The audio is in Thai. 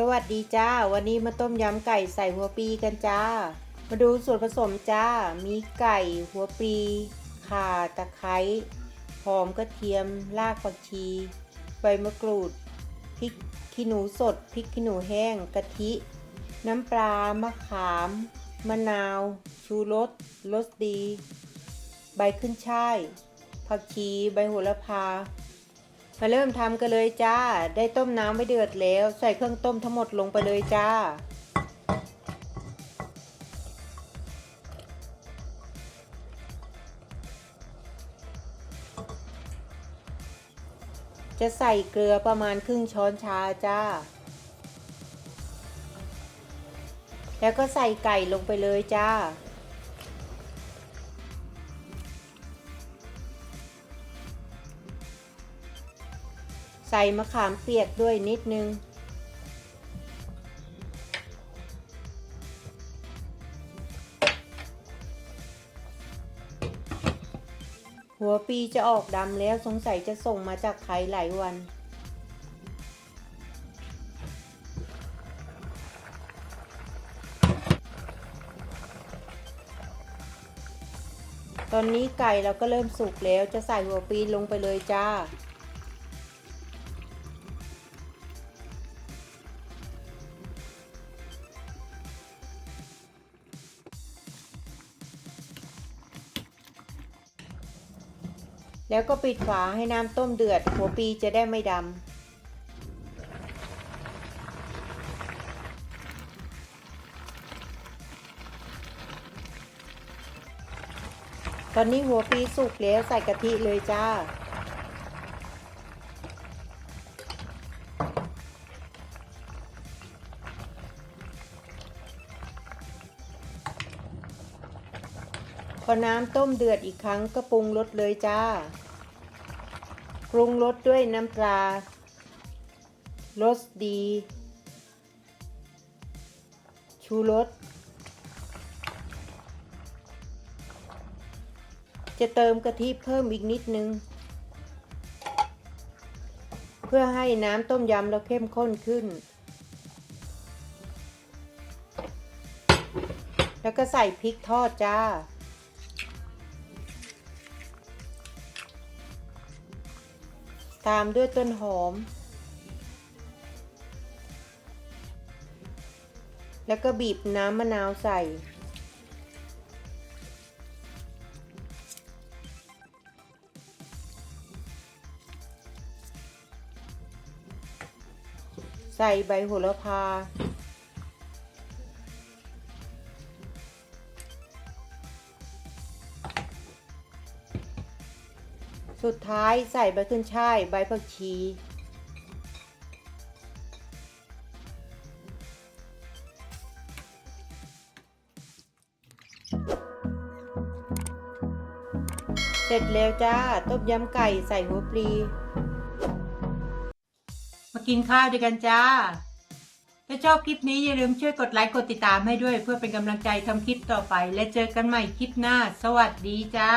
สวัสดีจ้า วันนี้มาต้มยำไก่ใส่หัวปีกันจ้า มาดูส่วนผสมจ้า มีไก่หัวปีข่าตะไคร้หอมกระเทียม รากผักชี ใบมะกรูด พริกขี้หนูสด พริกขี้หนูแห้ง กะทิ น้ำปลา มะขาม มะนาว ชูรส รสดี ใบขึ้นช่าย ผักชี ใบโหระพา มาเริ่มทำกันเลยจ้า ได้ต้มน้ำไว้เดือดแล้ว ใส่เครื่องต้มทั้งหมดลงไปเลยจ้า จะใส่เกลือประมาณครึ่งช้อนชาจ้า แล้วก็ใส่ไก่ลงไปเลยจ้า ใส่มะขามเปียกด้วยนิดนึง หัวปีจะออกดำแล้วสงสัยจะส่งมาจากไทยหลายวันตอนนี้ไก่เราก็เริ่มสุกแล้วจะใส่หัวปีลงไปเลยจ้า แล้วก็ปิดฝาให้น้ำต้มเดือด หัวปีจะได้ไม่ดำ ตอนนี้หัวปีสุกแล้วใส่กะทิเลยจ้า พอน้ำต้มเดือดอีกครั้งก็ปรุงรสเลยจ้า ปรุงรสด้วยน้ำปลารสดี ชูรส จะเติมกะทิเพิ่มอีกนิดนึง เพื่อให้น้ำต้มยำเราเข้มข้นขึ้น แล้วก็ใส่พริกทอดจ้า ตามด้วยต้นหอม แล้วก็บีบน้ำมะนาวใส่ ใส่ใบโหระพา สุดท้ายใส่ใบขึ้นช่าย ใบผักชี เสร็จแล้วจ้า ต้มยำไก่ใส่หัวปลี มากินข้าวด้วยกันจ้า ถ้าชอบคลิปนี้อย่าลืมช่วยกดไลค์กดติดตามให้ด้วย เพื่อเป็นกำลังใจทำคลิปต่อไป และเจอกันใหม่คลิปหน้า สวัสดีจ้า